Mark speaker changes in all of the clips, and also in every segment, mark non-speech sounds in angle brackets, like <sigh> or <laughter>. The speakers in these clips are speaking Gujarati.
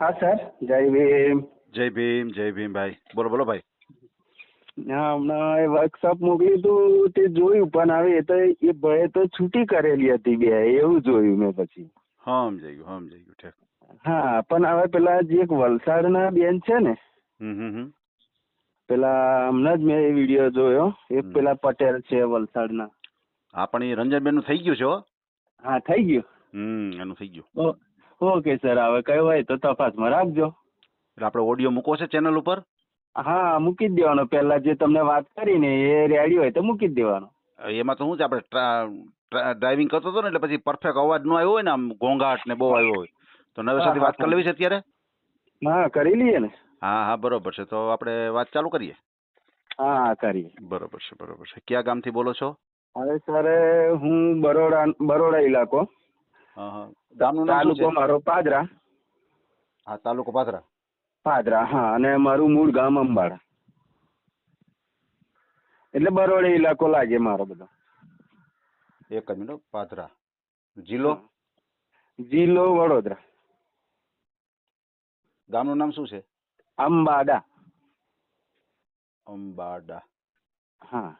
Speaker 1: હા સર. જય ભીમ.
Speaker 2: જય ભીમ જય ભીમ ભાઈ. બોલો બોલો ભાઈ.
Speaker 1: હમણાં એ વર્કશોપ મોકલ્યું હતું તે જોયું પણ હવે એ તો એ ભય તો છૂટી કરેલી હતી બે એવું જોયું મેં પછી.
Speaker 2: સમજાઈ ગયું સમજાઈ ગયું ઠીક.
Speaker 1: હા પણ હવે પેલા જે એક વલસાડના બેન છે ને પેલા હમણાં જ મેં એ વીડિયો જોયો એ પેલા પટેલ છે વલસાડના.
Speaker 2: હા પણ એ રંજનબેનનું થઈ ગયું છે હો?
Speaker 1: હા થઈ ગયું.
Speaker 2: હમ એનું થઈ ગયું.
Speaker 1: ઓકે સર હવે કઈ હોય તો તપાસમાં રાખજો.
Speaker 2: એટલે આપણે ઓડિયો મૂકો છે ચેનલ ઉપર?
Speaker 1: હા મૂકી જ દેવાનો. પેલા જે તમને વાત કરી ને એ રેડી હોય તો મૂકી જ દેવાનો.
Speaker 2: એમાં તો શું છે આપણે ડ્રાઇવિંગ કરતો હતો ને એટલે પછી પરફેક્ટ અવાજ નો આવ્યો હોય ને આમ ઘોંઘાટ ને બહુ આવ્યો હોય. તો નવેસરથી વાત કરી લેવી છે અત્યારે?
Speaker 1: હા કરી લઈએ ને.
Speaker 2: હા હા બરોબર છે. તો આપણે વાત ચાલુ કરીએ?
Speaker 1: હા કરીએ.
Speaker 2: બરોબર છે બરોબર છે. કયા ગામથી બોલો છો?
Speaker 1: હવે સર હું બરોડા બરોડા ઇલાકો.
Speaker 2: હા હા. ગામનું નામ
Speaker 1: તાલુકો મારો પાદરા.
Speaker 2: હા તાલુકો પાદરા.
Speaker 1: પાદરા હા અને મારું મૂળ ગામ અંબાડા. એટલે બરોડી ઇલાકો લાગે મારો બધો.
Speaker 2: એક જ મિનિટ પાદરા. જિલ્લો?
Speaker 1: જિલ્લો વડોદરા.
Speaker 2: ગામનું નામ શું છે?
Speaker 1: અંબાડા.
Speaker 2: અંબાડા.
Speaker 1: હા.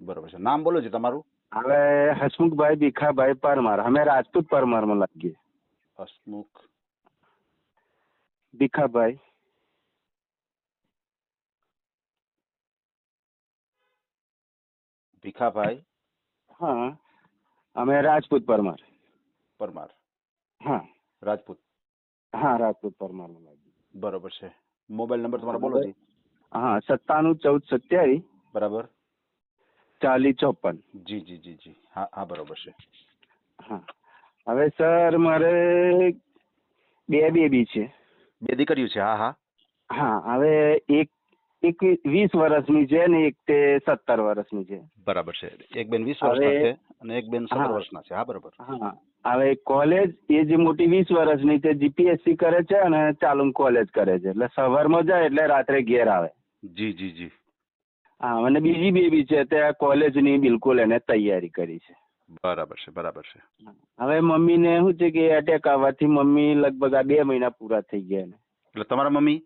Speaker 2: બરોબર છે. નામ બોલો છે તમારું.
Speaker 1: હવે હસમુખભાઈ ભીખાભાઈ પરમાર અમે રાજપૂત પરમારમાં લાગીએ.
Speaker 2: હસમુખ.
Speaker 1: ભીખાભાઈ.
Speaker 2: ભીખાભાઈ?
Speaker 1: હા અમે રાજપૂત પરમાર.
Speaker 2: પરમાર.
Speaker 1: હા.
Speaker 2: રાજપૂત.
Speaker 1: હા રાજપૂત પરમાર લાગીએ.
Speaker 2: બરોબર છે. મોબાઈલ નંબર તમારો બોલો
Speaker 1: હા સત્તાણું ચૌદ સત્યાવીસ.
Speaker 2: બરાબર.
Speaker 1: ચાલીસ ચોપન.
Speaker 2: જી જી જી જી. હા હા બરોબર છે.
Speaker 1: હા. હવે સર મારે બે બેબી છે.
Speaker 2: બે દીકરીઓ છે. હા હા.
Speaker 1: હા હવે એક એક વીસ વર્ષની છે ને એક તે સત્તર વર્ષની છે.
Speaker 2: બરાબર છે. એક બેન વીસ વર્ષના છે અને એક બેન સત્તર વર્ષના છે. હા બરાબર.
Speaker 1: હા. હવે કોલેજ એ જે મોટી વીસ વર્ષની છે જીપીએસસી કરે છે અને ચાલુ કોલેજ કરે છે. એટલે સવારમાં જાય એટલે રાત્રે ઘેર આવે.
Speaker 2: જી જી જી.
Speaker 1: હા અને બીજી બેબી છે તે કોલેજની બિલકુલ એને તૈયારી કરી છે.
Speaker 2: બરાબર છે બરાબર છે.
Speaker 1: હવે મમ્મીને શું છે કે એટેક આવવાથી મમ્મી લગભગ આ બે મહિના પૂરા થઈ ગયા
Speaker 2: એટલે તમારા મમ્મી?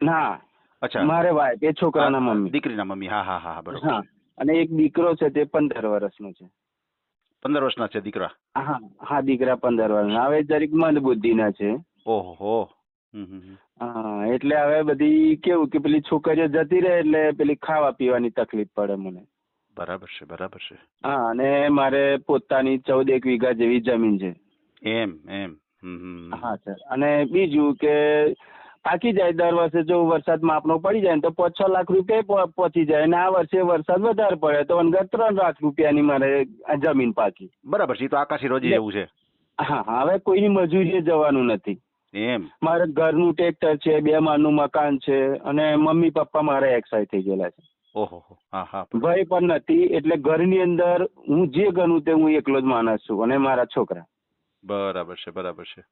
Speaker 1: ના
Speaker 2: અચ્છા.
Speaker 1: મારે વાઈફ એ છોકરાના મમ્મી.
Speaker 2: દીકરીના મમ્મી હા હા હા બરાબર.
Speaker 1: હા અને એક દીકરો છે તે પંદર વર્ષનો છે.
Speaker 2: પંદર વર્ષના છે દીકરા?
Speaker 1: હા હા દીકરા પંદર વર્ષના. હવે જરીક મંદ બુદ્ધિના છે.
Speaker 2: ઓહો હો
Speaker 1: એટલે હવે બધી કેવું કે પેલી છોકરીઓ જતી રહે એટલે પેલી ખાવા પીવાની તકલીફ પડે મને.
Speaker 2: બરાબર છે બરાબર છે.
Speaker 1: હા અને મારે પોતાની ચૌદ એક વીઘા જેવી જમીન છે.
Speaker 2: એમ એમ.
Speaker 1: હા સર. અને બીજું કે પાકી જાય દર વર્ષે જો વરસાદ માપનો પડી જાય ને તો પાંચ છ લાખ રૂપિયા પહોંચી જાય અને આ વર્ષે વરસાદ વધારે પડે તો અનગર ત્રણ લાખ રૂપિયાની મારે જમીન પાકી.
Speaker 2: બરાબર છે તો આકાશી રોજી એવું છે.
Speaker 1: હા હા હવે કોઈની મજૂરીએ જવાનું નથી.
Speaker 2: એમ.
Speaker 1: મારે ઘરનું ટ્રેક્ટર છે બે માળનું મકાન છે અને મમ્મી પપ્પા મારા એક્સાઈ થઈ ગયેલા છે.
Speaker 2: ઓહો હા હા.
Speaker 1: ભય પણ નથી એટલે ઘરની અંદર હું જે ગણું તે હું એકલો જ માણસ છું અને મારા છોકરા.
Speaker 2: બરાબર છે બરાબર છે.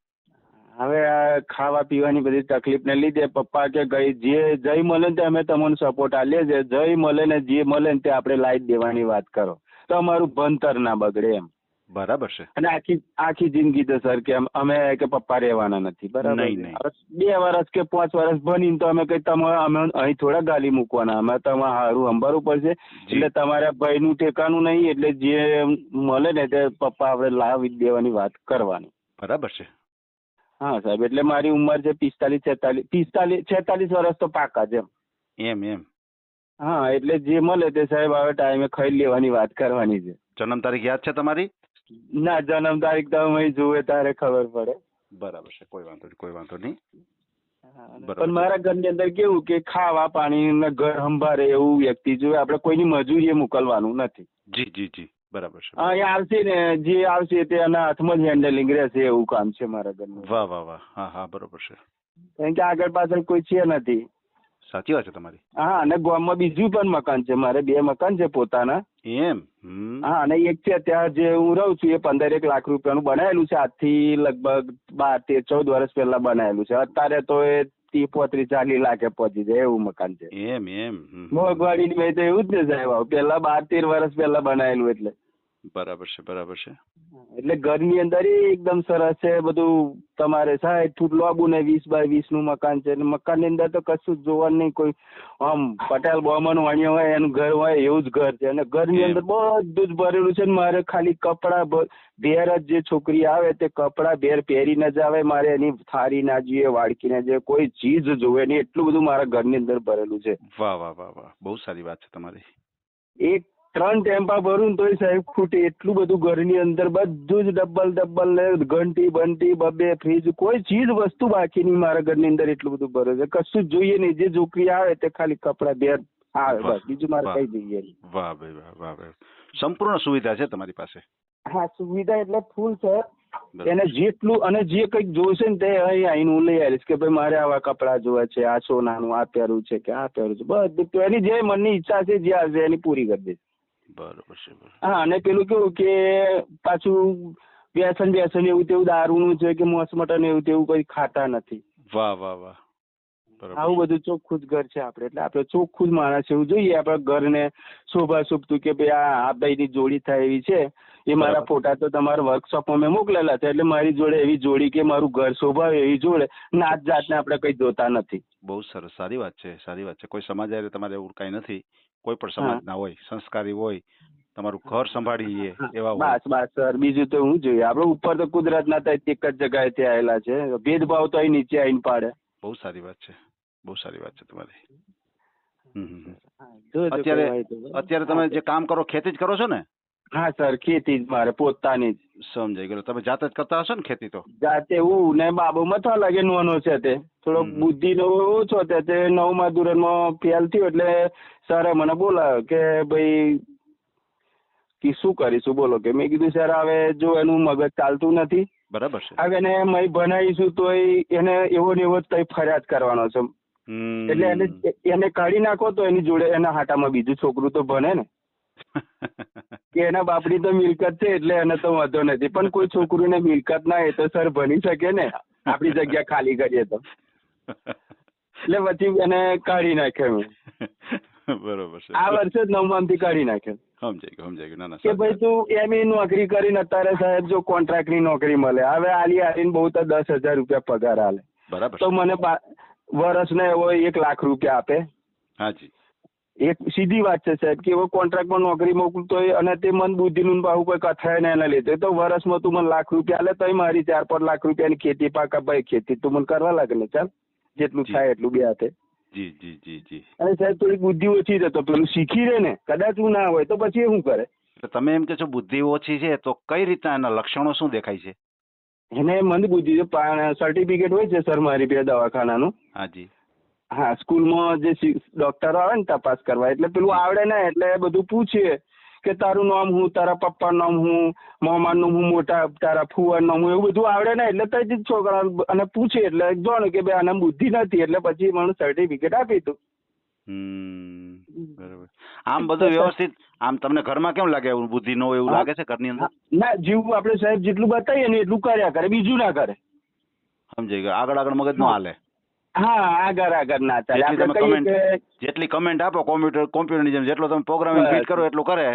Speaker 1: હવે આ ખાવા પીવાની બધી તકલીફને લીધે પપ્પા કે ગઈ જે જય મળે ને તે અમે તમને સપોર્ટ આલીએ છીએ. જય મળે ને જે મળે ને તે આપણે લાઈટ દેવાની વાત કરો. તો અમારું ભણતર ના બગડે એમ.
Speaker 2: બરાબર છે.
Speaker 1: અને આખી આખી જિંદગી તો સર કે અમે કે પપ્પા રહેવાના નથી બરાબર બે વર્ષ કે પાંચ વર્ષ ભણીને તો અમે કઈ તમારે અમે અહીં થોડા ગાલી મૂકવાના. અમે તમારે હારું સંભાળવું પડશે. એટલે તમારા ભાઈનું ઠેકાણું નહીં એટલે જે મળે ને તે પપ્પા આપણે લાવી દેવાની વાત કરવાની.
Speaker 2: બરાબર છે.
Speaker 1: હા સાહેબ એટલે મારી ઉંમર છે પિસ્તાલીસ છેતાલીસ પિસ્તાલીસ છેતાલીસ વર્ષ તો પાકા છે એમ.
Speaker 2: એમ એમ.
Speaker 1: હા એટલે જે મળે તે સાહેબ હવે ટાઈમે ખાઈ લેવાની વાત કરવાની છે.
Speaker 2: જન્મ તારીખ યાદ છે તમારી?
Speaker 1: ના જન્મ તારીખ તો અમે જુએ તારે ખબર પડે.
Speaker 2: બરાબર છે કોઈ વાંધો નહીં કોઈ વાંધો નહીં.
Speaker 1: પણ મારા ઘરની અંદર કેવું કે ખાવા પાણી ને ઘર સંભાળે એવું વ્યક્તિ જોઈએ આપણે કોઈની મજૂરીએ મોકલવાનું નથી.
Speaker 2: જી જી જી બરાબર છે
Speaker 1: અહીંયા આવશે ને જે આવશે તે એના હાથમાં જ હેન્ડલિંગ રહેશે એવું કામ છે મારા ઘરનું
Speaker 2: વાહ વાહ વાહ હા હા બરોબર છે.
Speaker 1: કારણ કે આગળ પાછળ કોઈ છે નથી.
Speaker 2: સાચી વાત છે તમારી.
Speaker 1: હા અને ગામમાં બીજું પણ મકાન છે. મારે બે મકાન છે પોતાના.
Speaker 2: એમ?
Speaker 1: હા અને એક છે ત્યાં જે હું રહું છું એ પંદર એક લાખ રૂપિયાનું બનાવેલું છે. આજથી લગભગ બાર તેર ચૌદ વર્ષ પહેલા બનાવેલું છે. અત્યારે તો એ ત્રીસ પોત્રીસ ચાલીસ લાખે પહોંચી જાય એવું મકાન છે.
Speaker 2: એમ એમ.
Speaker 1: મોંઘવાડી ની તો એવું જ ને સાહેબ. પેલા બાર તેર વર્ષ પહેલા બનાવેલું એટલે.
Speaker 2: બરાબર છે બરાબર છે.
Speaker 1: એટલે ઘરની અંદર એકદમ સરસ છે બધું તમારે સાઠ ફૂટ લોબુ ને વીસ બાય વીસનું મકાન છે. અને મકાનની અંદર તો કશું જ જોવાનું નહીં કોઈ આમ પટેલ બોમન વાણિયા હોય એનું ઘર હોય એવું જ ઘર છે. અને ઘરની. અંદર બધું જ ભરેલું છે ને મારે ખાલી કપડાં ભેર જ જે છોકરી આવે તે કપડાં ભેર પહેરીને જ આવે. મારે એની થાળી ના જોઈએ વાડકી ના જોઈએ કોઈ ચીજ જોવે નહીં એટલું બધું મારા ઘરની અંદર ભરેલું છે.
Speaker 2: વાહ વાહ વાહ વાહ. બહુ સારી વાત છે તમારી.
Speaker 1: એક ત્રણ ટેમ્પા ભરું ને તોય સાહેબ ખૂટે. એટલું બધું ઘરની અંદર બધું જ ડબ્બલ ડબ્બલ ને ઘંટી બંટી બબે ફ્રીજ કોઈ ચીજ વસ્તુ બાકી નહીં મારા ઘરની અંદર એટલું બધું ભરે છે. કશું જ જોઈએ નહીં. જે છોકરી આવે તે ખાલી કપડા બેર આવે બસ. બીજું મારે કઈ જોઈએ નહીં.
Speaker 2: વાહ ભાઈ વાહ વાહ ભાઈ સંપૂર્ણ સુવિધા છે તમારી પાસે.
Speaker 1: હા સુવિધા એટલે ફૂલ છે. એને જેટલું અને જે કંઈક જોઈશે ને તે અહીં આવીને હું લઈ આવીશ કે ભાઈ મારે આવા કપડાં જોવા છે આ સોનાનું આ પહેરવું છે કે આ પહેરવું છે. બસ. એની જે મનની ઈચ્છા છે જે હશે એની પૂરી કરી દઈશ.
Speaker 2: બરોબર છે
Speaker 1: હા અને પેલું કેવું કે પાછું વ્યસન વ્યસન એવું તેવું દારૂનું છે કે મોસ મટન એવું તેવું કોઈ ખાતા નથી.
Speaker 2: વાહ વાહ વાહ.
Speaker 1: આવું બધું ચોખ્ખું જ ઘર છે આપણે. એટલે આપણે ચોખ્ખું જ માણસ એવું જોઈએ. આપણા ઘરને શોભા શોભતું કે ભાઈ આ આ ભાઈની જોડી થાય એવી છે. એ મારા ફોટા તો તમારા વર્કશોપમાં મેં મોકલેલા છે એટલે મારી જોડે એવી જોડી કે મારું ઘર શોભાવે એવી જોડે નાત જાતને આપણે કઈ જોતા નથી.
Speaker 2: બહુ સરસ સારી વાત છે સારી વાત છે. કોઈ સમાજ હારે તમારે એવું કાંઈ નથી. કોઈ પણ સમાજના હોય સંસ્કારી હોય તમારું ઘર સંભાળીએ એવા
Speaker 1: બસ બસ સર. બીજું તો હું જોઈએ. આપણે ઉપર તો કુદરતના તો એક જ જગ્યાએ ત્યાં આવેલા છે. ભેદભાવ તો અહીં નીચે આવીને પાડે.
Speaker 2: બહુ સારી વાત છે. બહુ સારી વાત છે તમારી. અત્યારે. અત્યારે તમે જે કામ કરો ખેતી જ કરો છો ને?
Speaker 1: હા સર ખેતી જ મારે પોતાની જ.
Speaker 2: સમજાઈ ગયો તમે જાતે જ કરતા હશો ને ખેતી તો?
Speaker 1: જાતે હું ને બાબુ મથવા લાગે નોનો છે તે. થોડો
Speaker 2: હમ.
Speaker 1: બુદ્ધિ નો ઓછો છે તે નવમા ધોરણમાં ફેલ થયો એટલે સરે મને બોલાવ્યો કે ભાઈ કે શું કરીશું? બોલો કે મેં કીધું સર હવે જો એનું મગજ ચાલતું નથી.
Speaker 2: બરાબર છે.
Speaker 1: હવે એને મય ભણાવીશું તો એને એવો ને એવો જ તઈ ફરિયાદ કરવાનો છે.
Speaker 2: હમ.
Speaker 1: એટલે એને એને કાઢી નાખો તો એની જોડે એના હાટામાં બીજું છોકરું તો ભણે ને. કે એના બાપની તો મિલકત છે એટલે એને તો વાંધો નથી. પણ કોઈ છોકરીને મિલકત ના એ તો સર ભણી શકે ને? આપણી જગ્યા ખાલી કરીએ તો. એટલે પછી એને કાઢી નાખ્યો
Speaker 2: બરોબર છે.
Speaker 1: આ વર્ષે જ નવમાથી કાઢી નાખ્યો.
Speaker 2: સમજાઈ ગયું સમજાઈ ગયું. ના ના
Speaker 1: કે ભાઈ તું એમ નોકરી કરીને અત્યારે સાહેબ જો કોન્ટ્રાક્ટની નોકરી મળે. હવે આલી આલીને બહુ તો દસ હજાર રૂપિયા પગાર આલે.
Speaker 2: બરાબર
Speaker 1: તો મને વર્ષ વર્ષને એવો એક લાખ રૂપિયા આપે.
Speaker 2: હાજી.
Speaker 1: એક સીધી વાત છે સાહેબ કે એવો કોન્ટ્રાક્ટમાં નોકરી મોકલતો હોય અને તે મન બુદ્ધિનું બાહુ કોઈ કથાય ને એને લીધે તો વર્ષમાં તું મને લાખ રૂપિયા લે તોય મારી ચાર પાંચ લાખ રૂપિયાની ખેતી પાકા ભાઈ ખેતી તું મને કરવા લાગે ને ચાલ? જેટલું થાય એટલું બે હાથે.
Speaker 2: જી જી જી જી.
Speaker 1: અને સાહેબ થોડી બુદ્ધિ ઓછી છે તો પેલું શીખી રહે ને કદાચ હું ના હોય તો પછી એ શું કરે?
Speaker 2: તમે એમ કે છો બુદ્ધિ ઓછી છે તો કઈ રીતના એના લક્ષણો શું દેખાય છે?
Speaker 1: એને મંદ બુદ્ધિ છે સર્ટિફિકેટ હોય છે સર મારી બે દવાખાનાનું.
Speaker 2: હાજી
Speaker 1: હા સ્કૂલમાં જે શી- ડોક્ટરો આવે ને તપાસ કરવા એટલે પેલું આવડે ને એટલે બધું પૂછે કે તારું નામ હું તારા પપ્પાનું નામ હું મામાનું હું મોટા તારા ફુવાનું નામ હું એવું બધું આવડે ને એટલે તો છોકરા અને પૂછે એટલે જાણે કે ભાઈ આને બુદ્ધિ નથી એટલે પછી મને સર્ટિફિકેટ આપી તું.
Speaker 2: બરાબર. આમ બધું વ્યવસ્થિત આમ તમને ઘરમાં કેમ લાગે એવું બુદ્ધિ નો એવું લાગે છે ઘરની અંદર?
Speaker 1: ના જીવ આપણે સાહેબ જેટલું બતાવીએ ને એટલું કર્યા કરે બીજું ના કરે.
Speaker 2: સમજાઈ ગયો. આગળ આગળ મગજ નો હાલે.
Speaker 1: હા આગળ આગળ ના ચાલે
Speaker 2: જેટલી
Speaker 1: આપણે
Speaker 2: તમે
Speaker 1: કહીએ
Speaker 2: comment-
Speaker 1: કે
Speaker 2: જેટલી કમેન્ટ આપો કોમ્પ્યુટર કોમ્પ્યુટરની જેમ જેટલો તમે પ્રોગ્રામિંગ ફિટ કરો એટલું કરે.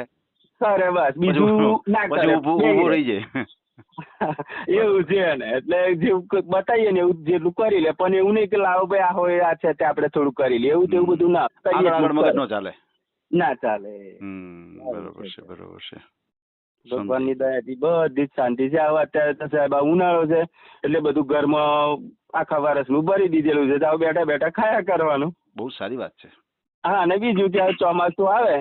Speaker 1: કરે બસ બીજું ના
Speaker 2: પછી ઊભું ઊભું
Speaker 1: રહી
Speaker 2: જાય. <laughs>
Speaker 1: એવું છે ને એટલે કંઈક બતાવીએ ને એવું જેટલું કરી લે પણ એવું નહીં કે લાવો ભાઈ આ હોય આ છે તે આપણે થોડું કરી લે એવું તેવું બધું ના કહીએ
Speaker 2: આગળ મગજ નો ચાલે.
Speaker 1: ના ચાલે.
Speaker 2: બરોબર
Speaker 1: છે.
Speaker 2: છે બરોબર છે.
Speaker 1: ભગવાનની દયાથી બધી જ શાંતિ છે. આવા અત્યારે તો સાહેબ આ ઉનાળો છે એટલે બધું ઘરમાં આખા વર્ષનું ભરી દીધેલું છે. તો બેઠા બેઠા ખાયા કરવાનું.
Speaker 2: બહુ સારી વાત છે.
Speaker 1: હા અને બીજું કે ચોમાસું આવે.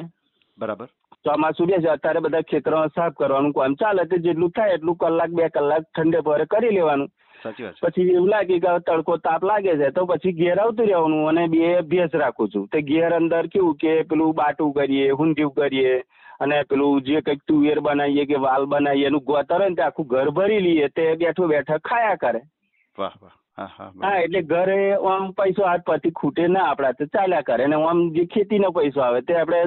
Speaker 2: બરાબર.
Speaker 1: ચોમાસું બેસે અત્યારે બધા ખેતરો સાફ કરવાનું કામ ચાલે તો જેટલું થાય એટલું કલાક બે કલાક ઠંડે પરે કરી લેવાનું.
Speaker 2: છે.
Speaker 1: પછી એવું લાગે કે તડકો તાપ લાગે છે તો પછી ઘેર આવતું રહેવાનું અને બે ભેંસ રાખું છું. તે ઘેર અંદર કેવું કે પેલું બાટું કરીએ હુંડિયું કરીએ અને પેલું જે કંઈક તુવેર બનાવીએ કે વાલ બનાવીએ એનું ગોતર હોય ને તે આખું ઘર ભરી લઈએ તે બેઠું બેઠા ખાયા કરે.
Speaker 2: વાહ વાહ. હા.
Speaker 1: એટલે ઘરે આમ પૈસો હાથ પરથી ખૂટે ના આપડા તો ચાલ્યા કરે. ને આમ જે ખેતીનો પૈસો આવે તે આપણે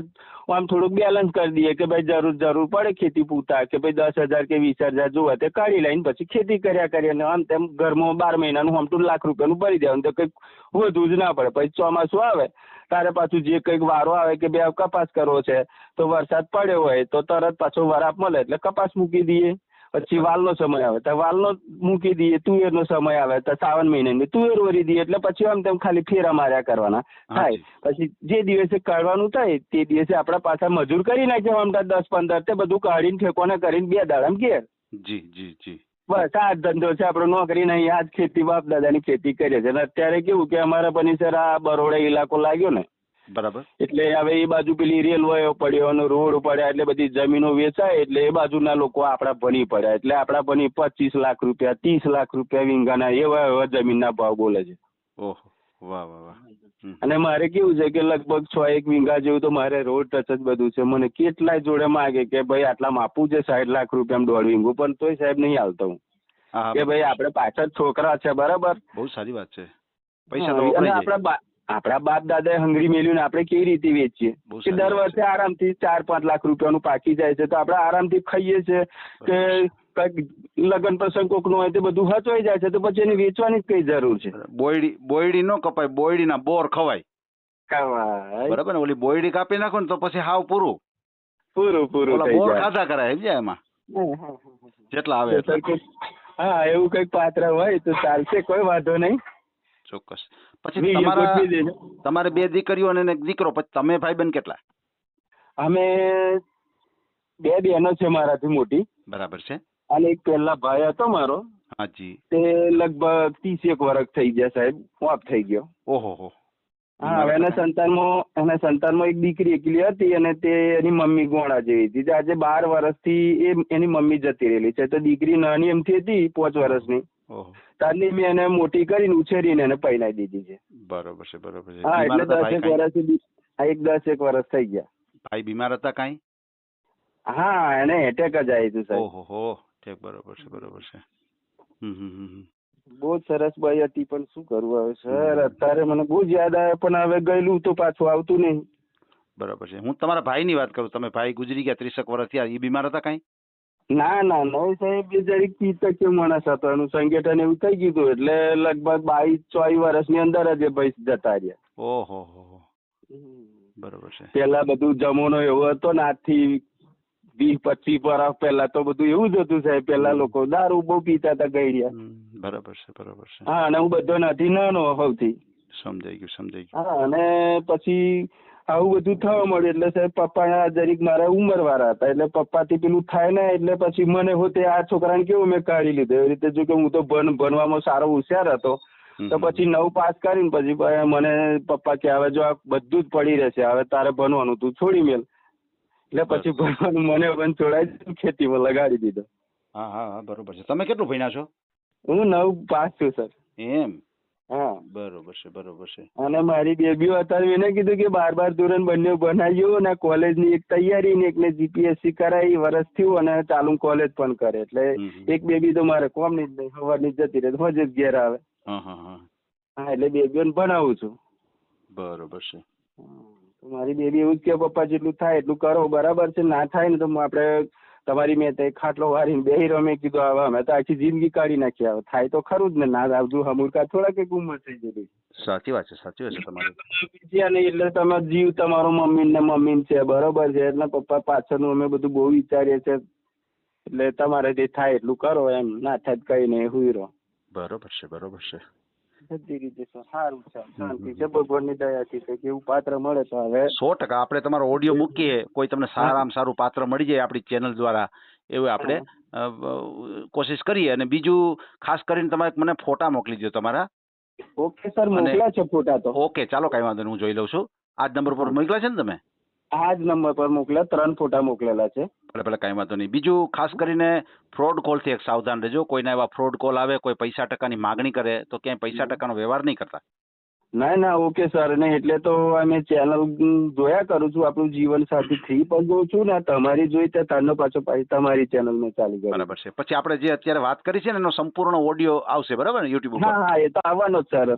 Speaker 1: આમ થોડુંક બેલેન્સ કરી દઈએ કે ભાઈ જરૂર જરૂર પડે ખેતી પૂરતા કે ભાઈ દસ હજાર કે વીસ હજાર જોવે તે કાઢી લઈને પછી ખેતી કર્યા કરીએ અને આમ તેમ ઘરમાં બાર મહિનાનું આમ તો લાખ રૂપિયાનું ભરી દેવાનું તો કંઈક વધુ જ ના પડે. પછી ચોમાસું આવે તારે પાછું જે કંઈક વારો આવે કે બે કપાસ કરવો છે તો વરસાદ પડ્યો હોય તો તરત પાછો વરાપ મળે એટલે કપાસ મૂકી દઈએ. પછી વાલનો સમય આવે. તો વાલનો મૂકી દઈએ તુવેરનો સમય આવે તો શ્રાવણ મહિનાની. તુવેર વરી દઈએ એટલે પછી આમ તેમ ખાલી ફેરા માર્યા કરવાના. થાય. પછી જે દિવસે કાઢવાનું થાય તે દિવસે આપણા પાછા મજૂર કરી નાખ્યા તો દસ પંદર તે બધું કાઢીને ઠેકોને કરીને બે દાડામાં ઘેર
Speaker 2: જી જી જી.
Speaker 1: બસ આ ધંધો છે. આપણો નોકરી નહીં આ જ ખેતી બાપ દાદાની ખેતી કરીએ છે અને અત્યારે કેવું કે અમારા પનીસર આ બરોડા ઇલાકો લાગ્યો ને
Speaker 2: બરાબર.
Speaker 1: એટલે હવે એ બાજુ પેલી રેલવે પડ્યો અને રોડ પડ્યા એટલે બધી જમીનો વેચાય એટલે એ બાજુના લોકો આપણા ભણી પડ્યા. એટલે આપણા ભણી પચીસ લાખ રૂપિયા ત્રીસ લાખ રૂપિયા વીંગાના એવા એવા જમીનના ભાવ બોલે છે.
Speaker 2: ઓહો વાહ વાહ વાહ.
Speaker 1: અને મારે કેવું છે કે લગભગ છ એક વીંગા જેવું તો મારે રોડ ટચ જ બધું છે. મને કેટલાય જોડે માગે કે ભાઈ આટલામાં આપવું છે સાઠ લાખ રૂપિયા દોઢ વીંગું પણ તોય સાહેબ નહીં હાલતો હું. કે ભાઈ આપણે પાછળ છોકરા છે બરાબર?
Speaker 2: બહુ સારી વાત છે. પૈસા
Speaker 1: આપણા આપણા બાપ દાદાએ હંગરી મેલ્યું ને આપણે કેવી રીતે વેચીએ? કે દર વર્ષે આરામથી ચાર પાંચ લાખ રૂપિયાનું પાકી જાય છે તો આપણે આરામથી ખાઈએ છે કે કંઈક લગ્ન પ્રસંગનું હોય તે બધું હચવાઈ જાય છે તો પછી એને વેચવાની જ કઈ જરૂર છે?
Speaker 2: બોયડી બોયડી નો કપાય બોયડીના બોર ખવાય. બરાબર ને? ઓલી બોયડી કાપી નાખો ને તો પછી હાવ પૂરું.
Speaker 1: પૂરું પૂરું
Speaker 2: ઓલા બોર ખાધા કરાય સમજ્યા એમાં. જેટલા આવે
Speaker 1: હા એવું કંઈક પાત્ર હોય તો ચાલશે કોઈ વાંધો નહીં.
Speaker 2: ચોક્કસ. પછી તમારા તમારે બે દીકરીઓ અને એક દીકરો પછી તમે ભાઈ બેન કેટલા?
Speaker 1: અમે બે બહેનો છે મારાથી મોટી.
Speaker 2: બરાબર છે.
Speaker 1: અને એક પહેલા ભાઈ હતો મારો.
Speaker 2: હાજી
Speaker 1: તે લગભગ ત્રીસ એક વર્ષ થઈ ગયા સાહેબ ઓફ થઈ ગયો.
Speaker 2: ઓહો હો.
Speaker 1: હા હવે એના સંતાનમાં એના સંતાનમાં એક દીકરી એકલી હતી અને તે એની મમ્મી ગોણા જેવી હતી. આજે બાર વર્ષથી એ એની મમ્મી જતી રહેલી છે. તો દીકરી નાની એમથી હતી પાંચ વર્ષની
Speaker 2: ઓહો.
Speaker 1: ત્યારની મેં એને મોટી કરીને ઉછેરીને એને પહેરાવી દીધી છે.
Speaker 2: બરોબર છે બરોબર છે.
Speaker 1: હા એટલે દસ એક
Speaker 2: કાંઈ?
Speaker 1: વર્ષ હા એક દસ એક વર્ષ થઈ ગયા.
Speaker 2: ભાઈ બીમાર હતા કઈ?
Speaker 1: હા એને એટેક જ આવી હતું સાહેબ.
Speaker 2: ઓહો ઠીક બરોબર છે બરોબર છે.
Speaker 1: બહુ સરસ ભાઈ હતી પણ શું કરવું હવે સર? અત્યારે મને બહુ જ યાદ આવે પણ હવે ગયેલું તો પાછું આવતું નહીં.
Speaker 2: બરોબર છે. હું તમારા ભાઈની વાત કરું. તમે ભાઈ ગુજરી ગયા ત્રીસેક વર્ષ થયા એ બીમાર હતા કાંઈ?
Speaker 1: ના ના નવી સાહેબ બિચારી જરીક પિત્તકીય માણસ હતો. એનું સંગઠન એવું થઈ ગયું એટલે લગભગ બાવીસ ચોવીસ વર્ષની અંદર જ એ ભાઈ જતા રહ્યા.
Speaker 2: ઓહો હો બરોબર છે.
Speaker 1: પેલા બધું જમોનો એવો હતો ને આજથી વીસ પચીસ વર્ષ પહેલા તો બધું એવું જ હતું સાહેબ. પેલા લોકો દારૂ બહુ પીતા હતા ગઈ
Speaker 2: રહ્યા. બરાબર છે બરાબર છે.
Speaker 1: હા અને હું બધો નથી નાનો સૌથી
Speaker 2: સમજાઈ ગયું સમજાઈ ગયું.
Speaker 1: હા અને પછી આવું બધું થવા મળ્યું એટલે સાહેબ પપ્પા જરીક મારા ઉંમર વાળા હતા. એટલે પપ્પાથી પેલું થાય ને એટલે પછી મને હોતે આ છોકરાને કેવું મેં કાઢી લીધો. એવી રીતે જો કે હું તો ભણ ભણવામાં સારો હોશિયાર હતો. તો પછી નવ પાસ કરીને પછી મને પપ્પા કે હવે જો આ બધું જ પડી રહેશે હવે તારે ભણવાનું તું છોડી મેલ. એટલે પછી ભણવાનું મને પણ દીધું ખેતીમાં લગાડી દીધો.
Speaker 2: હા હા બરોબર છે. તમે કેટલું ભણ્યા છો?
Speaker 1: હું નવ પાસ છું સર.
Speaker 2: એમ.
Speaker 1: હા.
Speaker 2: બરોબર છે બરોબર છે.
Speaker 1: અને મારી બેબીઓ અત્યારે એને કીધું કે બાર બાર ધોરણ બંને બનાવ્યું અને કોલેજની એક તૈયારી ને એકને જીપીએસસી કરાવી વરસ થયું અને ચાલુ કોલેજ પણ કરે. એટલે. એક બેબી તો મારે કોમની જ નહીં સવારની જતી રહે હોજ જ ઘેર આવે.
Speaker 2: હા
Speaker 1: એટલે બેબીઓને ભણાવું છું.
Speaker 2: બરોબર છે.
Speaker 1: તો મારી બેબી એવું જ કે પપ્પા જેટલું થાય એટલું કરો બરાબર છે ના થાય ને તો આપણે તમારી મેં તે ખાટલો વારીને બેહી રહ્યો મેં કીધું હવે અમે તો આખી જિંદગી કાઢી નાખી હવે થાય તો ખરું જ ને ના આવતું હમુરકા થોડા કે ઉંમર થઈ જતી
Speaker 2: સાચી વાત છે સાચી વાત છે તમારી.
Speaker 1: છે ને એટલે તમે જીવ તમારો મમ્મી ને મમ્મી છે બરોબર છે એટલે પપ્પા પાછળનું અમે બધું બહુ વિચારીએ છે એટલે તમારે જે થાય એટલું કરો એમ ના થાય કઈ નહીં હુઈ રહો.
Speaker 2: બરોબર છે બરોબર છે.
Speaker 1: બધી રીતે સર સારું છે. શાંતિ. છે ભગવાનની દયાથી કંઈક એવું પાત્ર મળે તો હવે.
Speaker 2: સો ટકા. આપણે તમારો ઓડિયો મૂકીએ. કોઈ તમને સારામાં સારું પાત્ર મળી જાય આપણી ચેનલ દ્વારા એવું આપણે કોશિશ કરીએ. અને બીજું ખાસ કરીને તમારે મને ફોટા મોકલી દો તમારા.
Speaker 1: ઓકે સર મોકલ્યા છે ફોટા તો.
Speaker 2: ઓકે ચાલો કાંઈ વાંધો નહીં. હું જોઈ લઉં છું. આ જ નંબર પર મોકલ્યા છે ને તમે?
Speaker 1: આ જ નંબર પર મોકલ્યા. ત્રણ ફોટા મોકલેલા છે.
Speaker 2: ભલે ભલે કાંઈ વાંધો નહીં. બીજું ખાસ કરીને ફ્રોડ કોલથી એક સાવધાન રહેજો. કોઈના એવા ફ્રોડ કોલ આવે કોઈ પૈસા ટકાની માગણી કરે તો ક્યાંય પૈસા ટકાનો વ્યવહાર નહીં કરતા.
Speaker 1: ના ના ઓકે સર ને એટલે તો અમે ચેનલ જોયા કરું છું. આપણું જીવન સાથી થ્રી પણ જોઉં છું ને તમારી જોઈ તે તારનો પાછો પાછી તમારી ચેનલ મેં ચાલી કરી
Speaker 2: બરાબર છે. પછી આપણે જે અત્યારે વાત કરી છે ને એનો સંપૂર્ણ ઓડિયો આવશે બરાબર ને યુટ્યુબ
Speaker 1: હા હા એ તો આવવાનો જ સર